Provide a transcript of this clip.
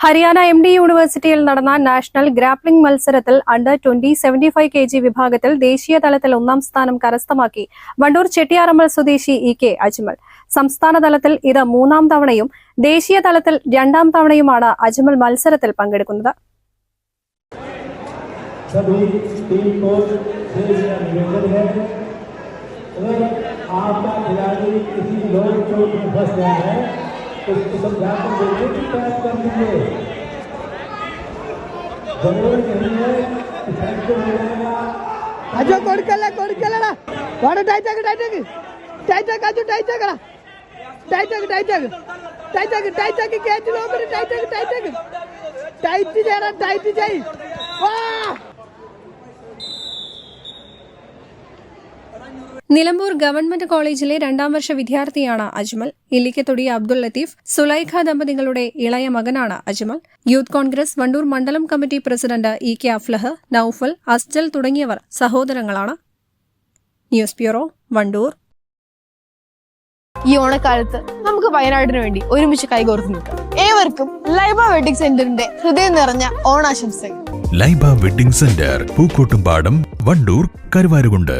Haryana M D യൂണിവേഴ്സിറ്റിയിൽ നടന്ന national grappling മത്സരത്തിൽ under twenty seventy five K G വിഭാഗത്തിൽ ദേശീയ തലത്തിൽ ഒന്നാം സ്ഥാനം കരസ്ഥമാക്കി വണ്ടൂർ ചെട്ടിയാറമ്മൽ സ്വദേശി ഇ കെ അജ്മൽ സംസ്ഥാന തലത്തിൽ ഇത് മൂന്നാം തവണയും ദേശീയ തലത്തിൽ രണ്ടാം തവണയുമാണ് അജ്മൽ മത്സരത്തിൽ പങ്കെടുക്കുന്നത് सभी टीम कोच से मेरा निवेदन है अगर आपका खिलाड़ी किसी लोग चोट में फंस गया है तो इसको समझा कर बोलिए कि पैक कर दीजिए ज़रूर नहीं है कि पैक को मिलेगा आजो कोडकला कोडकलाड़ा वाडो टाइटक टाइटक टाइटक आजो टाइटक रा टाइटक टाइटक टाइटक टाइटक कैच लो मेरे टाइटक टाइटक टाइट जरा टाइट जाई वाह! നിലമ്പൂർ ഗവൺമെന്റ് കോളേജിലെ രണ്ടാം വർഷ വിദ്യാർത്ഥിയാണ് അജ്മൽ. ഇല്ലിക്കത്തൊടി അബ്ദുൾ ലത്തീഫ് സുലൈഖ ദമ്പതികളുടെ ഇളയ മകനാണ് അജ്മൽ. യൂത്ത് കോൺഗ്രസ് വണ്ടൂർ മണ്ഡലം committee president E K Aflah Noufal Asjal തുടങ്ങിയവർ സഹോദരങ്ങളാണ്. News bureau Wandoor. ഈ ഓണക്കാലത്ത് നമുക്ക് വയനാടിന് വേണ്ടി ഒരുമിച്ച് കൈകോർത്ത് നിൽക്കാം. ഏവർക്കും ലൈബ വെഡിങ് സെന്ററിന്റെ ഹൃദയം നിറഞ്ഞ ഓണാശംസകൾ. Laiba wedding centre Pookkottumpadam Wandoor Karuvarakundu.